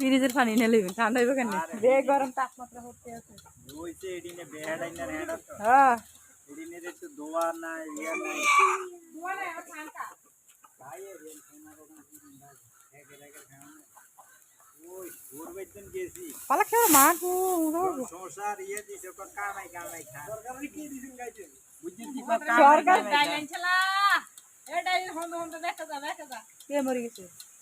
ফ্রিজের পানি নিয়ে লইবেন ঠান্ডা হইবে কেন বে গরম তাপমাত্রা হচ্ছে আছে। হইছে এডিনে বেহাড আইনার হ্যাঁ হ্যাঁ। এডিনে একটু দোয়া না ইয়া নাই। ভাই এর ফোনা কোন একে একে খাওয়া ওই ওর বেতন গেছি। পালা খেয়ে মাগু সংসার ইয়ে দিছে কো কামাই কামাই খা। সরকার কি দিছেন গাইছে? বুঝছি সরকার কে মরে গেছে?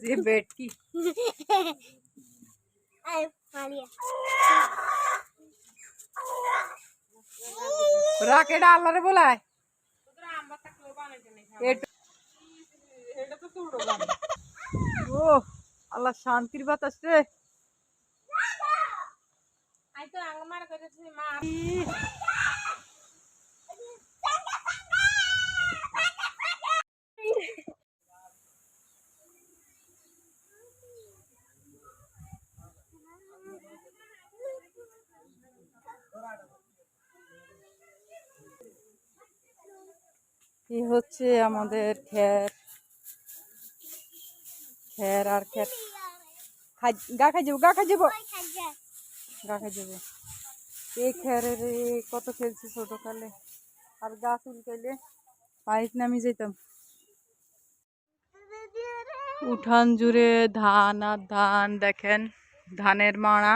যে বেটকি রাকেটা আল্লাহরে বলায় এটু- ও আল্লাহ শান্তির বাতাস রে এই হচ্ছে আমাদের খ্যার। খ্যার আর খ্যার। গা খাই যাব গা খাই যাব গা খাই যাব এই খ্যারের কত খেলছি ছোট কালে আর গাছ উল্টাইলে পাইপ নামি যেতাম উঠান জুড়ে ধান আর ধান, দেখেন, ধানের মাড়া।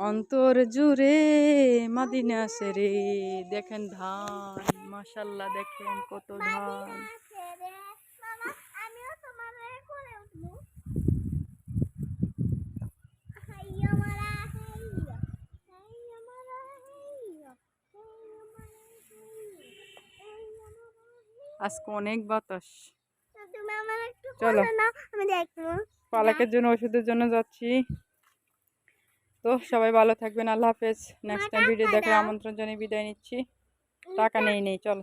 অন্তর জুড়ে মাদিনা সেরে। দেখেন ধান মাশাল্লাহ দেখেন কত ধান। আজকে অনেক বাতাস। চলো। পালাকের জন্য ওষুধের জন্য যাচ্ছি। তো সবাই ভালো থাকবেন আল্লাহ হাফেজ। নেক্সট টাইম ভিডিও দেখার আমন্ত্রণ জানিয়ে বিদায় নিচ্ছি। টাকা নেই নেই চলো।